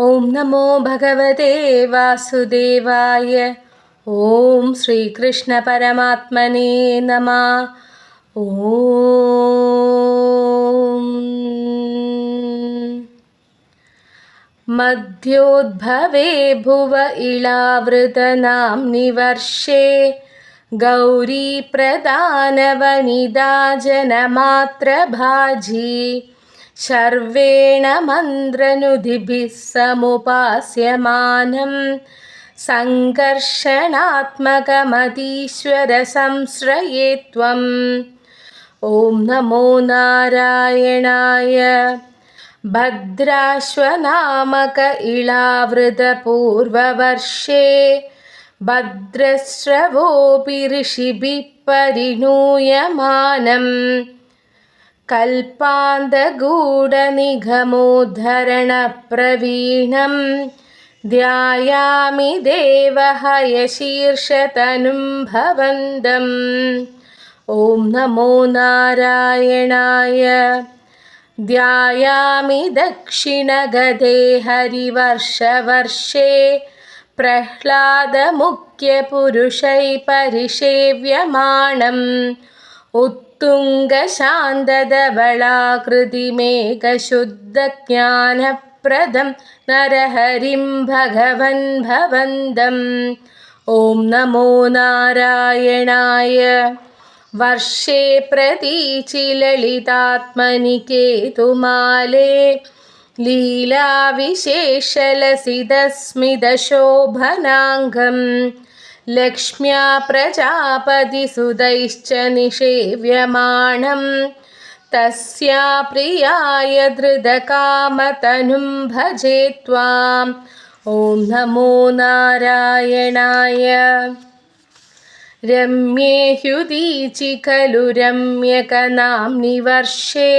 ॐ नमो भगवते वासुदेवाय ॐ श्रीकृष्णपरमात्मने नमः मध्योद्भवे भुव इलावृतनां निवर्षे जनमात्रभाजी शर्वेण मन्द्रनुदिभिः समुपास्यमानम् सङ्कर्षणात्मकमतीश्वरसंश्रये त्वम् ॐ नमो नारायणाय भद्राश्वनामक इलावृतपूर्ववर्षे भद्रश्रवोऽपि ऋषिभिः परिणूयमानम् कल्पान्तगूढनिघमोद्धरणप्रवीणं ध्यायामि देवहयशीर्षतनुं भवन्दम् ॐ नमो नारायणाय ध्यायामि दक्षिणगदे हरिवर्षवर्षे प्रह्लादमुख्यपुरुषै परिसेव्यमाणम् उत् तुङ्गशान्ददवळाकृतिमेकशुद्धज्ञानप्रदं नरहरिं भगवन् भवन्तम् ॐ नमो नारायणाय वर्षे प्रतीचिललितात्मनिकेतुमाले लीलाविशेषलसिदस्मिदशोभनाङ्गम् लक्ष्म्या प्रजापति सुदैश्च निषेव्यमाणं तस्या प्रियाय धृतकामतनुं भजे त्वाम् ॐ नमो नारायणाय रम्ये ह्युदीचि खलु रम्यकनाम्नि वर्षे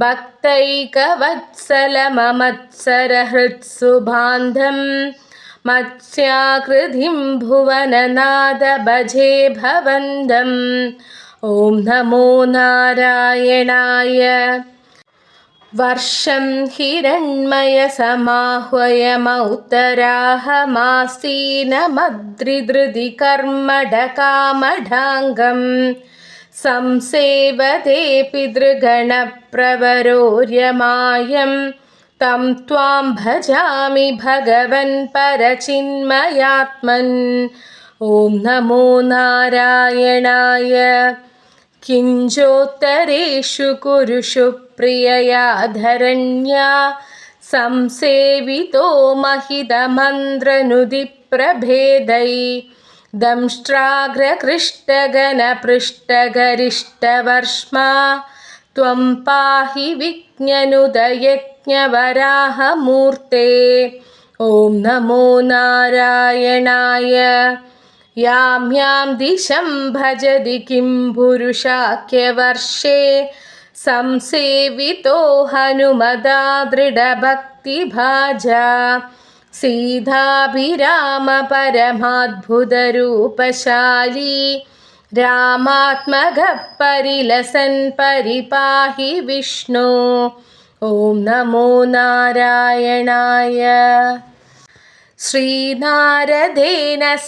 भक्तैकवत्सलममत्सरहृत्सुबान्धम् मत्स्याकृतिं भुवननाद भजे भवन्दम् ॐ नमो नारायणाय वर्षं हिरण्मय സംസേവതേ പിതൃഗണപ്രവരോര്യമായം തം ത്വാം ഭജാമി ഭഗവൻ പരചിന്മയാത്മൻ ഓം നമോ നാരായണായ കിഞ്ചോത്തരേഷു കുരുഷു പ്രിയയാധരണ്യ സംസേവിതോ പ്രഭേദൈ दंष्ट्राग्रकृष्टगणपृष्टगरिष्टवर्ष्मा त्वं पाहि विज्ञनुदयज्ञवराहमूर्ते ॐ नमो नारायणाय यां यां दिशं भजति किं पुरुषाख्यवर्षे संसेवितो हनुमदा दृढभक्तिभाजा സീതാഭിരാമ പരമാത്ഭുതരൂപശാലി രാമാത്മക പരിലസൻ പരിപാഹി വിഷ്ണു ഓം നമോ നാരായണായ ശ്രീനാരദേന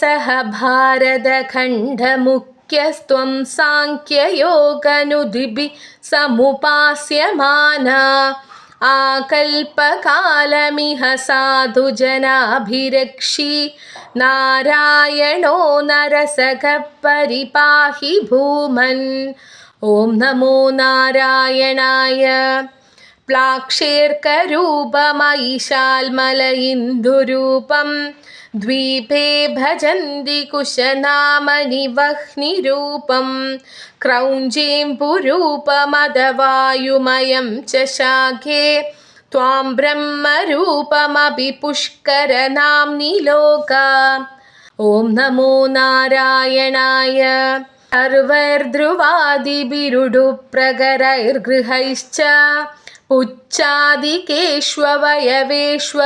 സഹ ഭാരതഖണ്ഡമുഖ്യസ്ത്വം സാഖ്യയോഗനുദിഭി സമുപാസ്യമാന कल्पकालमिह साधुजनाभिरक्षि नारायणो नरसखः परिपाहि भूमन् ॐ नमो नारायणाय प्लाक्षेर्करूपमयिशाल्मलइन्दुरूपं द्वीपे भजन्ति कुशनामनिवह्निरूपं क्रौञ्जीम्बुरूपमदवायुमयं च शाखे त्वां ब्रह्मरूपमपि पुष्कर नाम्नि लोका ॐ नमो नारायणाय सर्वैर्ध्रुवादिभिरुडुप्रगरैर्गृहैश्च उच्चादिकेष्वयवेष्व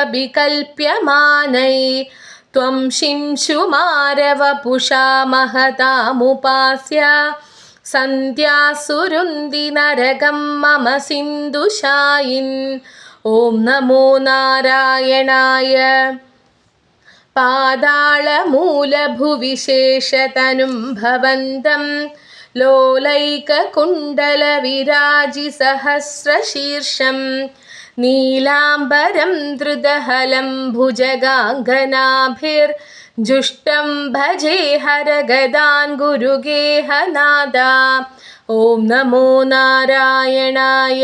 त्वं शिंशुमारवपुषा महतामुपास्य सन्ध्यासुरुन्दिनरगं मम सिन्धुशायिन् ഓം നമോ നാരായണായ പാതാളമൂലഭുവിശേഷതനും ഭവന്തം लोलैककुण्डलविराजिसहस्रशीर्षं नीलाम्बरं धृदहलं भुजगाङ्गनाभिर्जुष्टं भजे हरगदान् गुरुगेहनादा ॐ नमो नारायणाय